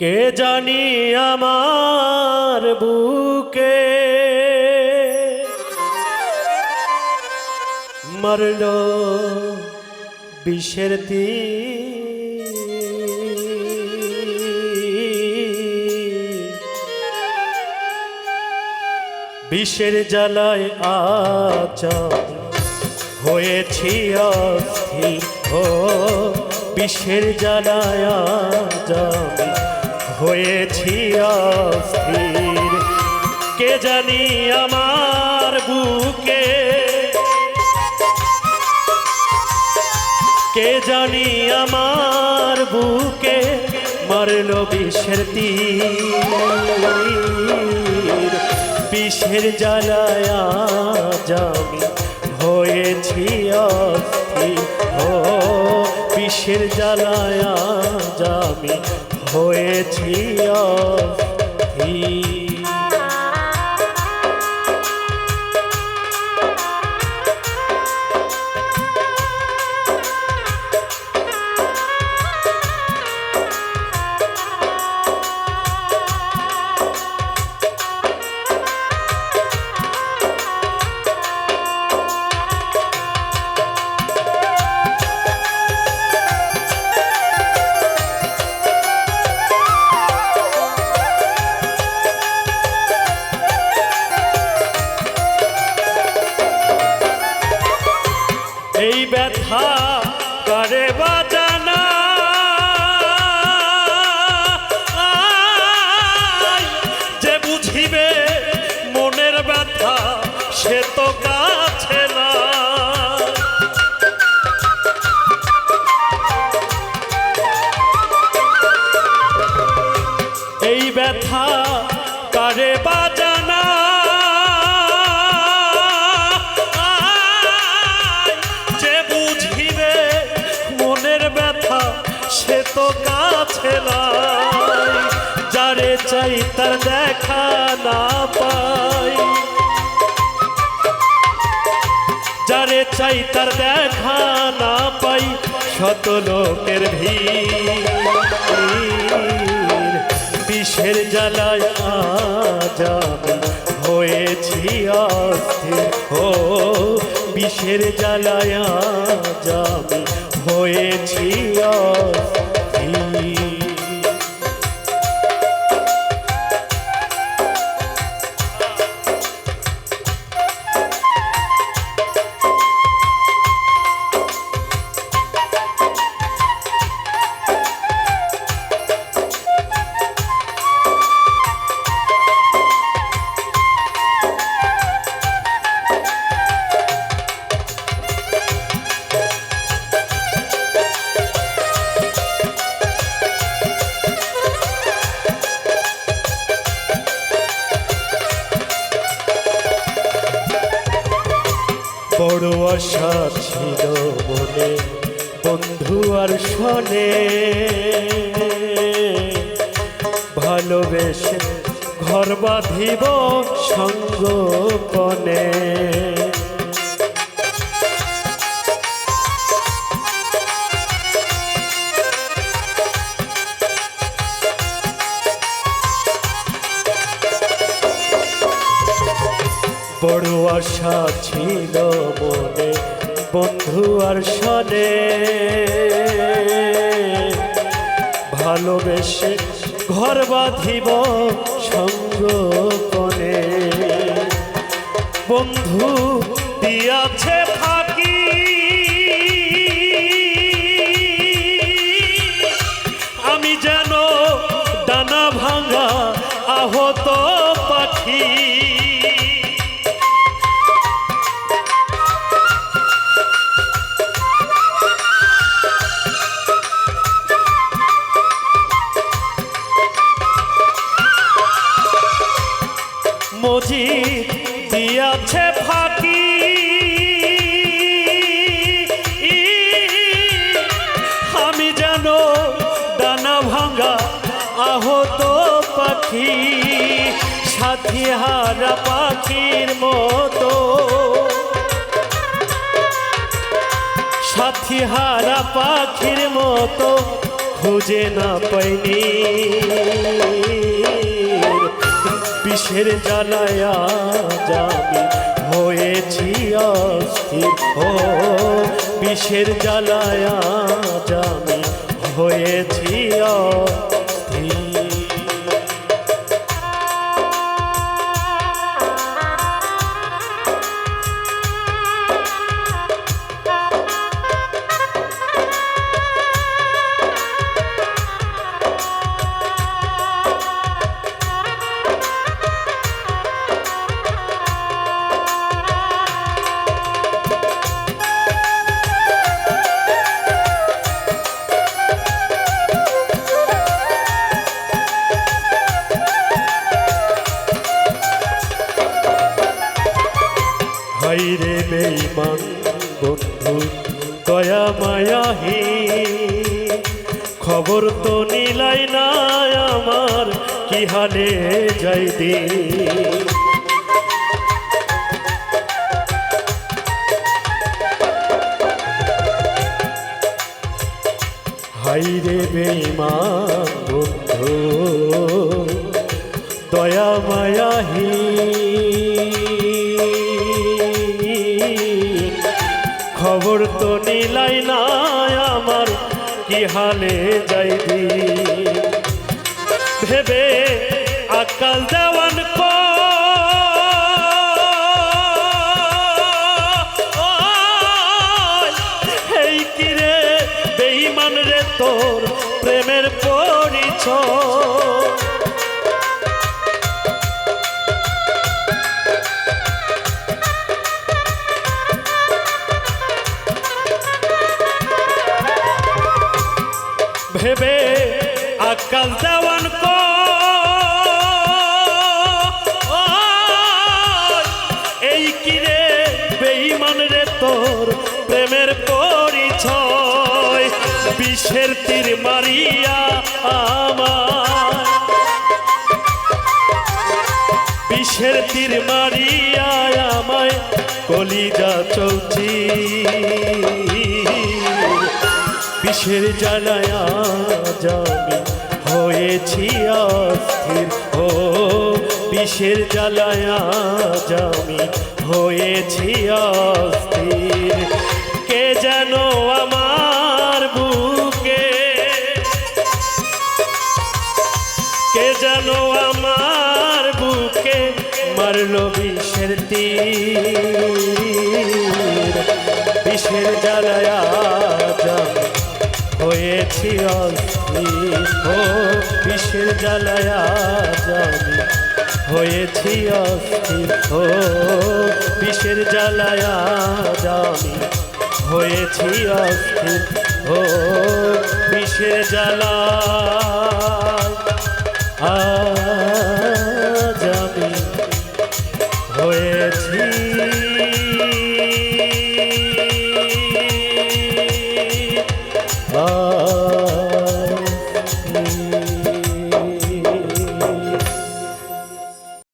কে জানি আমার বুকে? মরল বিষের তীর। বিষের জ্বালায় আজ হয়েছি অস্থির ও বিষের জ্বালায় আমি হয়েছি অস্থির। কে জানি আমার বুকে? কে জানি আমার বুকে মারল বিষের তীর। বিষের জ্বালায় আজ আমি হয়েছি অস্থির। ও, বিষের জ্বালায় আজ আমি হয়েছি সে তো কাছে এই ব্যথা যে বুঝিবে মনের ব্যথা, সে তো যারে তার দেখা না পাই যারে চাই তার দেখা না পাই, শত লোকের ভিড়। বিষের জ্বালায় আজ হয়েছি অস্থির। ও, বিষের জ্বালায় আজ হয়েছি অস্থির। আশা ছিল বলে বন্ধু আর শোনে। ভালোবেসে ঘর বাঁধিব সঙ্গপনে। বড় আশা ছিল মনে বন্ধু আর সনে। ভালোবেসে ঘর বাঁধিব সঙ্গপনে বন্ধু দিয়াছে ফাঁকি। মজিদ দিয়াছে ফাঁকি। আমি যেন ডানা ভাঙা আহত পাখি, সাথী হারা পাখির মতো। সাথী হারা পাখির মতো খুঁজে না পাইনি। বিষের জ্বালায়া যাবি হয়েছি অস্থির ও বিষের জ্বালায়া যাবি হয়েছি অস্থির বেইমান বন্ধু, দয়া মায়াহি। খবর তো নিলাই না আমার, কি হালে যাই দিন হাইরে বেইমান বন্ধু, দয়া মায়াহি। তো নিলাই না আমার, কি হালে যাইবি ভেবে আকাল দেওয়ান এই কিরে বেইমান রে তোর প্রেমের পরিচয়? ভেবে আকাল দেওয়ান কিরে তোর প্রেমের পরিচয়? বিষের তীর মারিয়া আমার বিষের তীর মারিয়া আমায়, কলিজা চৌচি বিষের জ্বালায়া জামি হয়েছি অস্থির। ও, বিষের জ্বালায়া জামি হয়েছি অস্থির। কে যেন আমার বুকে, কে যেন আমার বুকে মারলো বিষের তীর। বিষের জ্বালায়া জামি হয়েছি ও বিষের জ্বালায়া জানি হয়েছি ও বিষের জ্বালায়া জানি হয়েছি ও বিষের জ্বালা